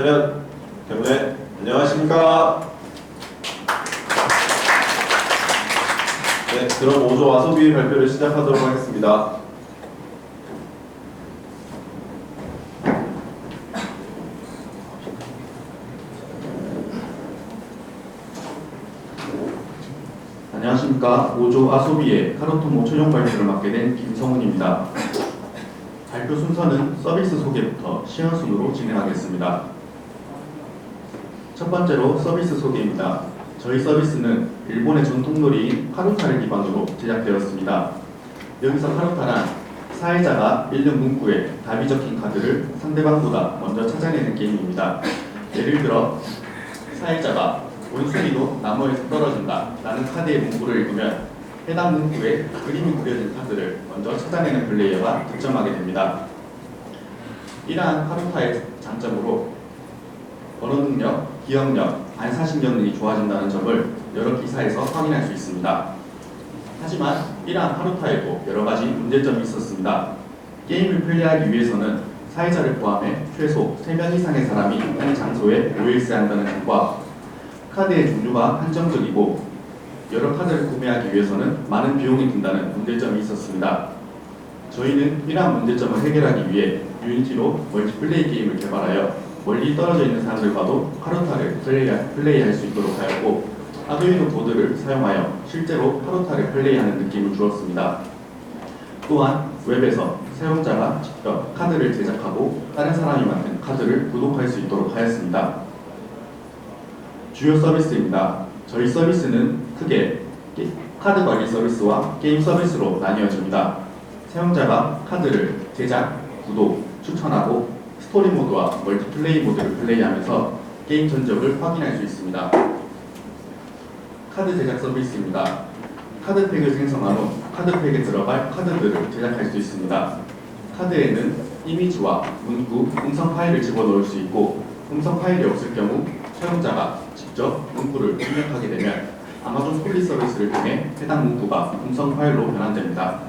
차렷 때문에 안녕하십니까? 네, 그럼 5조 아소비 발표를 시작하도록 하겠습니다. 안녕하십니까. 5조 아소비의 카르토모 최종 발표를 맡게 된 김성훈입니다. 발표 순서는 서비스 소개부터 시연 순으로 진행하겠습니다. 첫 번째로 서비스 소개입니다. 저희 서비스는 일본의 전통놀이인 카루타를 기반으로 제작되었습니다. 여기서 카루타란 사회자가 읽는 문구에 답이 적힌 카드를 상대방보다 먼저 찾아내는 게임입니다. 예를 들어 사회자가 원숭이도 나무에서 떨어진다 라는 카드의 문구를 읽으면 해당 문구에 그림이 그려진 카드를 먼저 찾아내는 플레이어가 득점하게 됩니다. 이러한 카루타의 장점으로 언어 능력, 기억력, 반사신경 능이 좋아진다는 점을 여러 기사에서 확인할 수 있습니다. 하지만 이러한 카루타에도 여러 가지 문제점이 있었습니다. 게임을 플레이하기 위해서는 사회자를 포함해 최소 3명 이상의 사람이 한 장소에 모여 있어야 한다는 점과 카드의 종류가 한정적이고 여러 카드를 구매하기 위해서는 많은 비용이 든다는 문제점이 있었습니다. 저희는 이러한 문제점을 해결하기 위해 유니티로 멀티플레이 게임을 개발하여 멀리 떨어져 있는 사람들 과도 카르타를 플레이하, 플레이할 수 있도록 하였고 아두이노 보드를 사용하여 실제로 카르타를 플레이하는 느낌을 주었습니다. 또한 웹에서 사용자가 직접 카드를 제작하고 다른 사람이 만든 카드를 구독할 수 있도록 하였습니다. 주요 서비스입니다. 저희 서비스는 크게 게- 카드 관리 서비스와 게임 서비스로 나뉘어집니다. 사용자가 카드를 제작, 구독, 추천하고 스토리 모드와 멀티플레이 모드를 플레이하면서 게임 전적을 확인할 수 있습니다. 카드 제작 서비스입니다. 카드팩을 생성한 후 카드팩에 들어갈 카드들을 제작할 수 있습니다. 카드에는 이미지와 문구, 음성 파일을 집어넣을 수 있고 음성 파일이 없을 경우 사용자가 직접 문구를 입력하게 되면 아마존 폴리 서비스를 통해 해당 문구가 음성 파일로 변환됩니다.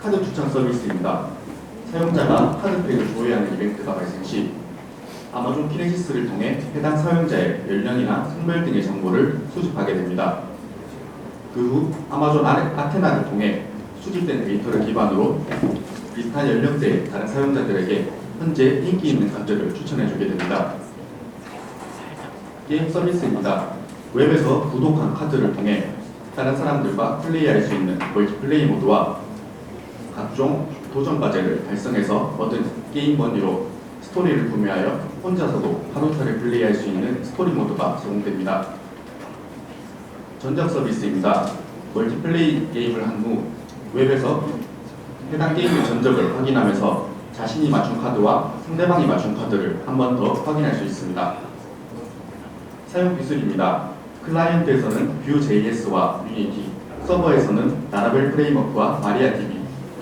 카드 추천 서비스입니다. 사용자가 카드팩을 조회하는 이벤트가 발생 시 아마존 키네시스를 통해 해당 사용자의 연령이나 성별 등의 정보를 수집하게 됩니다. 그 후 아마존 아- 아테나를 통해 수집된 데이터를 기반으로 비슷한 연령대의 다른 사용자들에게 현재 인기 있는 카드를 추천해주게 됩니다. 게임 서비스입니다. 웹에서 구독한 카드를 통해 다른 사람들과 플레이할 수 있는 멀티플레이 모드와 각종 도전 과제를 달성해서 얻은 게임 머니로 스토리를 구매하여 혼자서도 하루타를 플레이할 수 있는 스토리 모드가 제공됩니다. 전작 서비스입니다. 멀티플레이 게임을 한 후 웹에서 해당 게임의 전적을 확인하면서 자신이 맞춘 카드와 상대방이 맞춘 카드를 한 번 더 확인할 수 있습니다. 사용 기술입니다. 클라이언트에서는 Vue.js와 유니티, 서버에서는 나라벨 프레임워크와 마리아DB,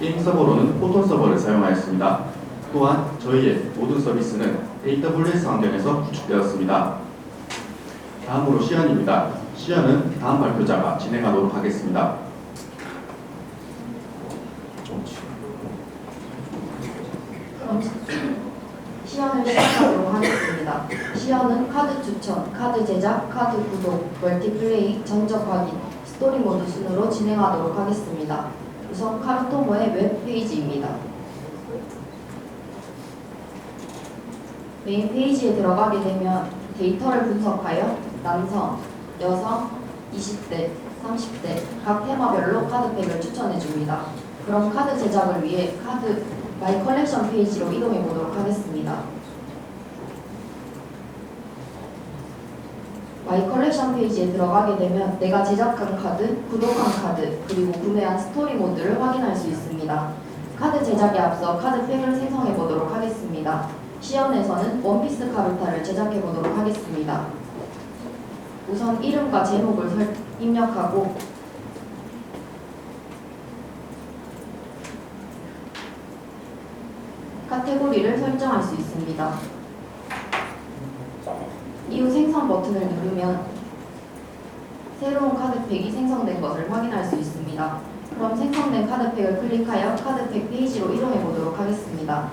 게임 서버로는 포톤 서버를 사용하였습니다. 또한 저희의 모든 서비스는 AWS 환경에서 구축되었습니다. 다음으로 시연입니다. 시연은 다음 발표자가 진행하도록 하겠습니다. 시연을 시작하도록 하겠습니다. 시연은 카드 추천, 카드 제작, 카드 구독, 멀티플레이, 전적 확인, 스토리 모드 순으로 진행하도록 하겠습니다. 우선 카르토모의 웹페이지입니다. 메인 페이지에 들어가게 되면 데이터를 분석하여 남성, 여성, 20대, 30대 각 테마별로 카드팩을 추천해 줍니다. 그럼 카드 제작을 위해 카드 마이 컬렉션 페이지로 이동해 보도록 하겠습니다. 마이 컬렉션 페이지에 들어가게 되면 내가 제작한 카드, 구독한 카드, 그리고 구매한 스토리 모드를 확인할 수 있습니다. 카드 제작에 앞서 카드 팩을 생성해 보도록 하겠습니다. 시연에서는 원피스 카르타를 제작해 보도록 하겠습니다. 우선 이름과 제목을 설- 입력하고 카테고리를 설정할 수 있습니다. 이후 생성 버튼을 누르면 새로운 카드팩이 생성된 것을 확인할 수 있습니다. 그럼 생성된 카드팩을 클릭하여 카드팩 페이지로 이동해 보도록 하겠습니다.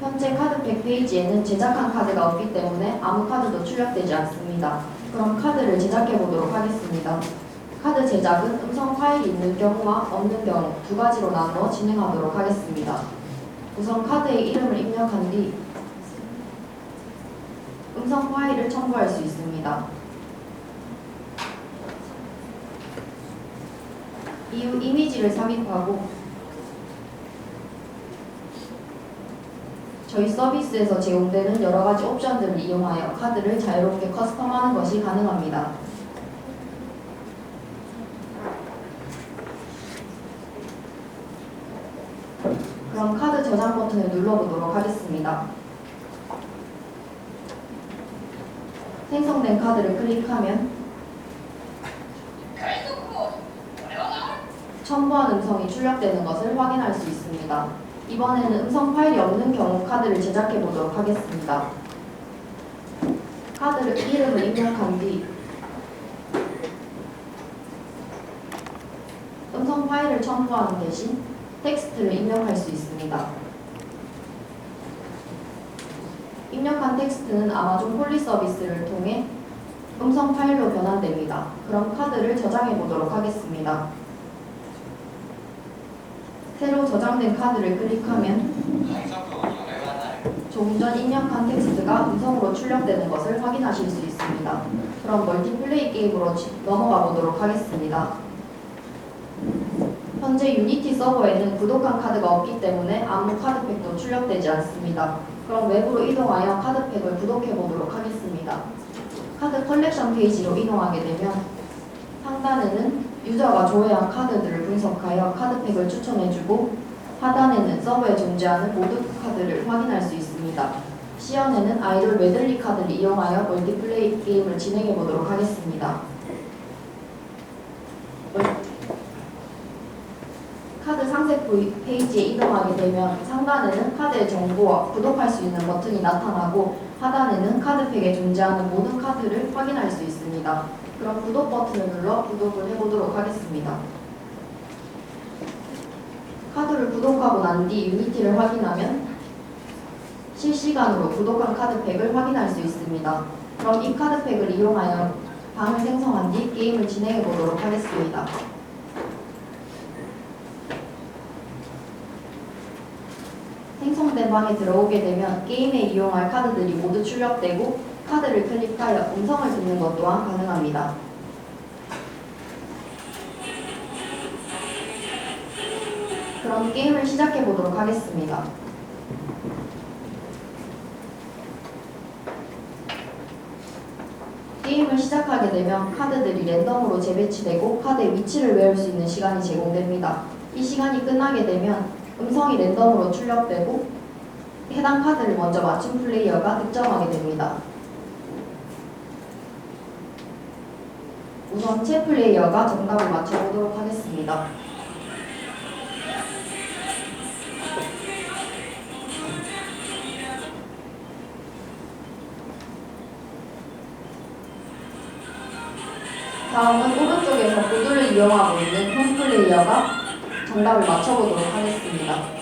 현재 카드 100페이지에는 제작한 카드가 없기 때문에 아무 카드도 출력되지 않습니다. 그럼 카드를 제작해 보도록 하겠습니다. 카드 제작은 음성 파일이 있는 경우와 없는 경우 두 가지로 나누어 진행하도록 하겠습니다. 우선 카드의 이름을 입력한 뒤 음성 파일을 첨부할 수 있습니다. 이후 이미지를 삽입하고 저희 서비스에서 제공되는 여러 가지 옵션들을 이용하여 카드를 자유롭게 커스텀하는 것이 가능합니다. 그럼 카드 저장 버튼을 눌러보도록 하겠습니다. 생성된 카드를 클릭하면 첨부한 음성이 출력되는 것을 확인할 수 있습니다. 이번에는 음성 파일이 없는 경우 카드를 제작해 보도록 하겠습니다. 카드를 이름을 입력한 뒤 음성 파일을 첨부하는 대신 텍스트를 입력할 수 있습니다. 입력한 텍스트는 아마존 폴리 서비스를 통해 음성 파일로 변환됩니다. 그럼 카드를 저장해 보도록 하겠습니다. 새로 저장된 카드를 클릭하면 조금 전 입력한 텍스트가 음성으로 출력되는 것을 확인하실 수 있습니다. 그럼 멀티플레이 게임으로 지- 넘어가 보도록 하겠습니다. 현재 유니티 서버에는 구독한 카드가 없기 때문에 아무 카드팩도 출력되지 않습니다. 그럼 외부로 이동하여 카드팩을 구독해 보도록 하겠습니다. 카드 컬렉션 페이지로 이동하게 되면 상단에는 유저가 조회한 카드들을 분석하여 카드팩을 추천해주고 하단에는 서버에 존재하는 모든 카드를 확인할 수 있습니다. 시연에는 아이돌 메들리 카드를 이용하여 멀티플레이 게임을 진행해 보도록 하겠습니다. 멀- 카드 상세 페이지에 이동하게 되면 상단에는 카드의 정보와 구독할 수 있는 버튼이 나타나고 하단에는 카드팩에 존재하는 모든 카드를 확인할 수 있습니다. 그럼 구독 버튼을 눌러 구독을 해보도록 하겠습니다. 카드를 구독하고 난 뒤 유니티를 확인하면 실시간으로 구독한 카드팩을 확인할 수 있습니다. 그럼 이 카드팩을 이용하여 방을 생성한 뒤 게임을 진행해 보도록 하겠습니다. 방에 들어오게 되면 게임에 이용할 카드들이 모두 출력되고 카드를 클릭하여 음성을 듣는 것 또한 가능합니다. 그럼 게임을 시작해 보도록 하겠습니다. 게임을 시작하게 되면 카드들이 랜덤으로 재배치되고 카드의 위치를 외울 수 있는 시간이 제공됩니다. 이 시간이 끝나게 되면 음성이 랜덤으로 출력되고 해당 카드를 먼저 맞춘 플레이어가 득점하게 됩니다. 우선 채 플레이어가 정답을 맞춰보도록 하겠습니다. 다음은 오른쪽에서 보드를 이용하고 있는 홈 플레이어가 정답을 맞춰보도록 하겠습니다.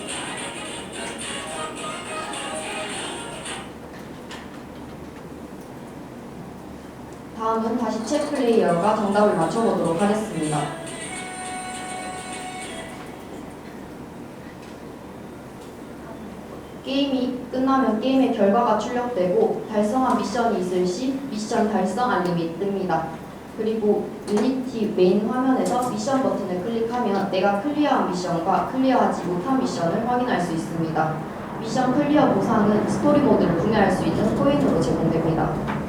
다음은 다시 채 플레이어가 정답을 맞춰보도록 하겠습니다. 게임이 끝나면 게임의 결과가 출력되고 달성한 미션이 있을 시 미션 달성 알림이 뜹니다. 그리고 유니티 메인 화면에서 미션 버튼을 클릭하면 내가 클리어한 미션과 클리어하지 못한 미션을 확인할 수 있습니다. 미션 클리어 보상은 스토리 모드를 구매할 수 있는 코인으로 제공됩니다.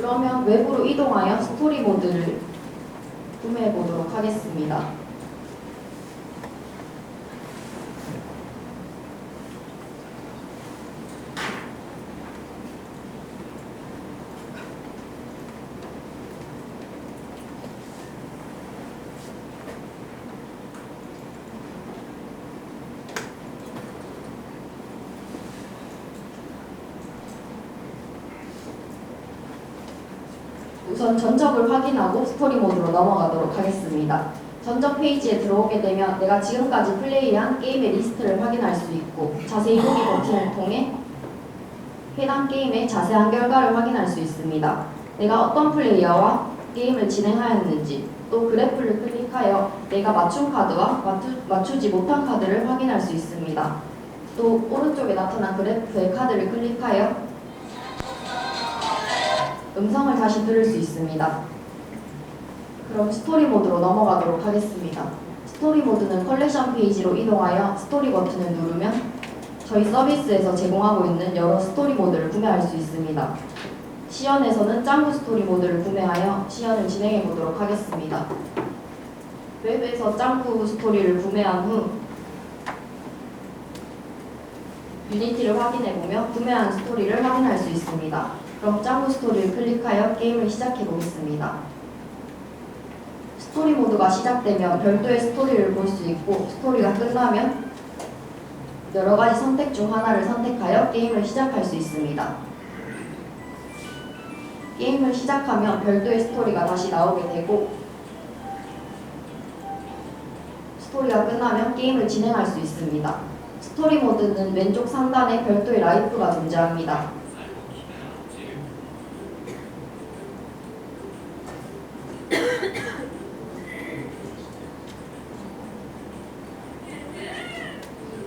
그러면 외부로 이동하여 스토리 모드를 구매해 보도록 하겠습니다. 우선 전적을 확인하고 스토리 모드로 넘어가도록 하겠습니다. 전적 페이지에 들어오게 되면 내가 지금까지 플레이한 게임의 리스트를 확인할 수 있고 자세히 보기 버튼을 통해 해당 게임의 자세한 결과를 확인할 수 있습니다. 내가 어떤 플레이어와 게임을 진행하였는지 또 그래프를 클릭하여 내가 맞춘 카드와 맞추, 맞추지 못한 카드를 확인할 수 있습니다. 또 오른쪽에 나타난 그래프의 카드를 클릭하여 음성을 다시 들을 수 있습니다. 그럼 스토리 모드로 넘어가도록 하겠습니다. 스토리 모드는 컬렉션 페이지로 이동하여 스토리 버튼을 누르면 저희 서비스에서 제공하고 있는 여러 스토리 모드를 구매할 수 있습니다. 시연에서는 짱구 스토리 모드를 구매하여 시연을 진행해 보도록 하겠습니다. 웹에서 짱구 스토리를 구매한 후 유니티를 확인해 보며 구매한 스토리를 확인할 수 있습니다. 그럼 짱구 스토리를 클릭하여 게임을 시작해 보겠습니다. 스토리 모드가 시작되면 별도의 스토리를 볼 수 있고 스토리가 끝나면 여러 가지 선택 중 하나를 선택하여 게임을 시작할 수 있습니다. 게임을 시작하면 별도의 스토리가 다시 나오게 되고 스토리가 끝나면 게임을 진행할 수 있습니다. 스토리 모드는 왼쪽 상단에 별도의 라이프가 존재합니다.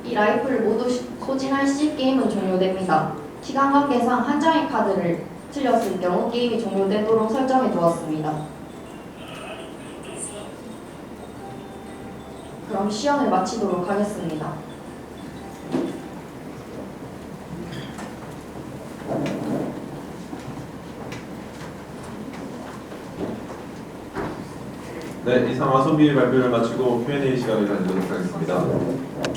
이 라이프를 모두 시- 소진할 시 게임은 종료됩니다. 시간 관계상 한 장의 카드를 틀렸을 경우 게임이 종료되도록 설정해 두었습니다. 그럼 시연을 마치도록 하겠습니다. 네, 이상 와소비의 발표를 마치고 Q&A 시간을 가지도록 하겠습니다.